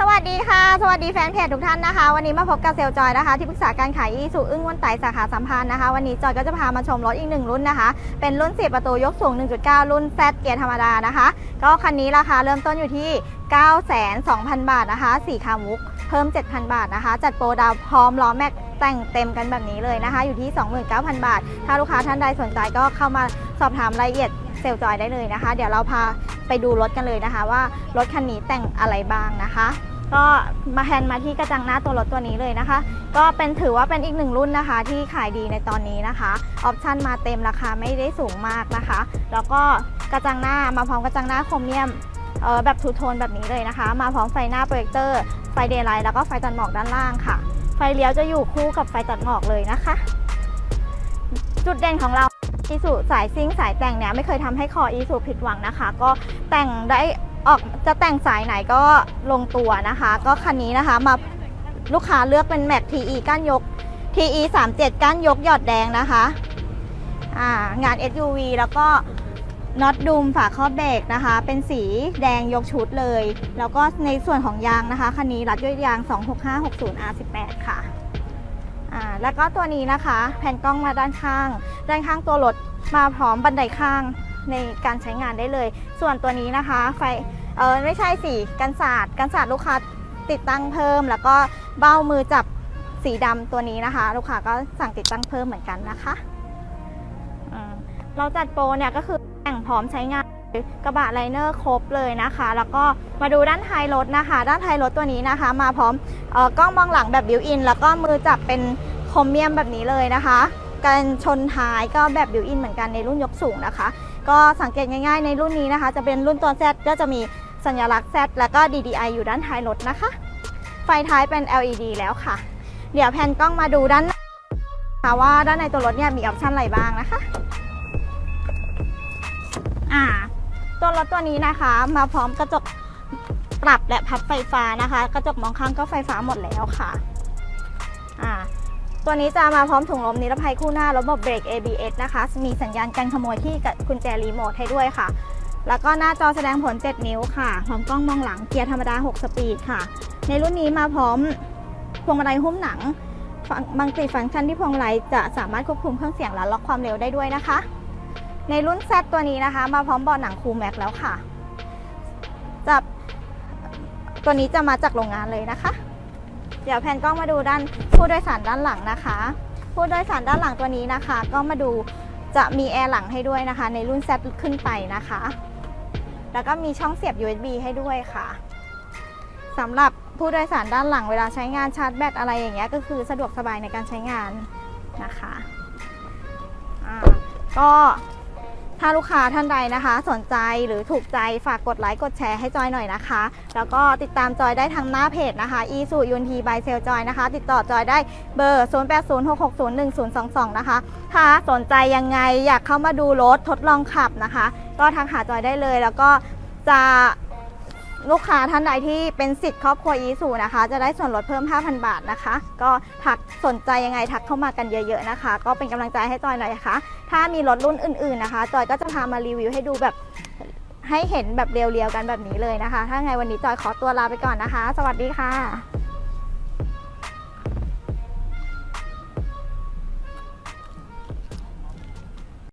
สวัสดีค่ะ สวัสดีแฟนเพจทุกท่านนะคะ วันนี้มาพบกับเซลลจอยนะคะ ที่ปรึกษาการขายอีสุอึ้งวันไตสาขาสัมพันธ์นะคะ วันนี้จอยก็จะพามาชมรถอีกหนึ่งรุ่นนะคะ เป็นรุ่น 10 ประตูยกสูง 1.9 รุ่น Z เกียร์ธรรมดานะคะ ก็คันนี้ราคาเริ่มต้นอยู่ที่9,200,000 บาทนะคะสีคามุก เพิ่ม 7,000 บาทนะคะ จัดโปรดาวพร้อมล้อแม็กแต่งเต็มกันแบบนี้เลยนะคะ อยู่ที่ 29,000 บาท ถ้าลูกค้าท่านใดสนใจก็เข้ามาสอบถามรายละเอียดเซลลจอยได้เลยนะคะ เดี๋ยวเราพาไปดูรถกันเลยนะคะ ว่ารถคันนี้แต่งอะไรบ้างนะคะ ก็มาแฮนมาที่กระจังหน้าตัวรถตัวนี้เลยนะคะ ก็เป็นถือว่าเป็นอีกหนึ่งรุ่นนะคะ ที่ขายดีในตอนนี้นะคะ ออปชันมาเต็มราคาไม่ได้สูงมากนะคะ แล้วก็กระจังหน้ามาพร้อมกระจังหน้าโครเมียมเออแบบทูโทนแบบนี้เลยนะคะ มาพร้อมไฟหน้าโปรเจคเตอร์ ไฟเดย์ไลท์แล้วก็ไฟตัดหมอกด้านล่างค่ะ ไฟเลี้ยวจะอยู่คู่กับไฟตัดหมอกเลยนะคะ จุดเด่นของเราอีสุสายซิ่งสายแต่งเนี่ยไม่เคยทำให้คออีสุผิดหวังนะคะ ก็แต่งได้ ออกจะแต่งสายไหนก็ลงตัวนะคะ ก็คันนี้นะคะมาลูกค้าเลือกเป็นแม็ก TE ก้านยก TE 37ก้านยกหยอดแดงนะคะางาน SUV แล้วก็น็อตดูมฝาครอบเบรกนะคะ เป็นสีแดงยกชุดเลย แล้วก็ในส่วนของยางนะคะ คันนี้รัดด้วยยาง 26560 R18 ค่ะอ่าแล้วก็ตัวนี้นะคะ แผ่นกล้องมาด้านข้าง ด้านข้างตัวรถมาพร้อมบันไดข้างในการใช้งานได้เลย ส่วนตัวนี้นะคะ ไฟ เออไม่ใช่สีกันศาสตร์กันศาสตร์ลูกค้าติดตั้งเพิ่ม แล้วก็เบ้ามือจับสีดำตัวนี้นะคะ ลูกค้าก็สั่งติดตั้งเพิ่มเหมือนกันนะคะเราจัดโปรเนี่ยก็คือแต่งพร้อมใช้งานกระบะไลเนอร์ครบเลยนะคะ แล้วก็มาดูด้านท้ายรถนะคะ ด้านท้ายรถตัวนี้นะคะ มาพร้อมออกล้องมองหลังแบบบิวอิน แล้วก็มือจับเป็นโครเมียมแบบนี้เลยนะคะการชนท้ายก็แบบบิวอินเหมือนกันในรุ่นยกสูงนะคะ ก็สังเกตง่ายๆในรุ่นนี้นะคะ จะเป็นรุ่นตัว Z ก็จะมี สัญลักษณ์ Z แล้วก็ DDI อยู่ด้านท้ายรถนะคะ ไฟท้ายเป็น LED แล้วค่ะ เดี๋ยวแผ่นกล้องมาดูด้านหน้าค่ะว่าด้านในตัวรถเนี่ยมีออปชันอะไรบ้างนะคะอ่าตัวรถตัวนี้นะคะ มาพร้อมกระจกปรับและพับไฟฟ้านะคะ กระจกมองข้างก็ไฟฟ้าหมดแล้วค่ะอ่าตัวนี้จะมาพร้อมถุงลมนิรภัยคู่หน้าระบบเบรก ABS นะคะ มีสัญญาณการขโมยที่กับกุญแจรีโมทให้ด้วยค่ะ แล้วก็หน้าจอแสดงผล 7 นิ้วค่ะพร้อมกล้องมองหลังเกียร์ธรรมดา 6 สปีดค่ะ ในรุ่นนี้มาพร้อมพวงมาลัยหุ้มหนังบางติฟังก์ชันที่พวงมาลัยจะสามารถควบคุมเครื่องเสียงและล็อกความเร็วได้ด้วยนะคะ ในรุ่น Z ตัวนี้นะคะ มาพร้อมเบาะหนังคูลแม็กแล้วค่ะจะตัวนี้จะมาจากโรงงานเลยนะคะ เดี๋ยวแพนกล้องมาดูด้านผู้โดยสารด้านหลังนะคะ ผู้โดยสารด้านหลังตัวนี้นะคะ ก็มาดูจะมีแอร์หลังให้ด้วยนะคะ ในรุ่น Z ขึ้นไปนะคะ แล้วก็มีช่องเสียบ USB ให้ด้วยค่ะสำหรับผู้โดยสารด้านหลังเวลาใช้งานชาร์จแบตอะไรอย่างเงี้ยก็คือสะดวกสบายในการใช้งานนะคะอ่าก็ถ้าลูกค้าท่านใดนะคะ สนใจหรือถูกใจฝากกดไลค์กดแชร์ให้จอยหน่อยนะคะ แล้วก็ติดตามจอยได้ทางหน้าเพจนะคะ e s u u n t by s a l Joy นะคะ ติดต่อจอยได้เบอร์ 0806601022 นะคะ ถ้าสนใจยังไงอยากเข้ามาดูรถทดลองขับนะคะ ก็ทักหาจอยได้เลย แล้วก็จะลูกค้าท่านใดที่เป็นสิทธิ์ครอบครัวอีสูนะคะ จะได้ส่วนลดเพิ่ม 5,000 บาทนะคะ ก็ทักสนใจยังไงทักเข้ามากันเยอะๆนะคะ ก็เป็นกำลังใจให้จอยหน่อยนะคะ ถ้ามีรถรุ่นอื่นๆนะคะ จอยก็จะพามารีวิวให้ดูแบบให้เห็นแบบเรียวๆกันแบบนี้เลยนะคะ ถ้าไงวันนี้จอยขอตัวลาไปก่อนนะคะ สวัสดีค่ะ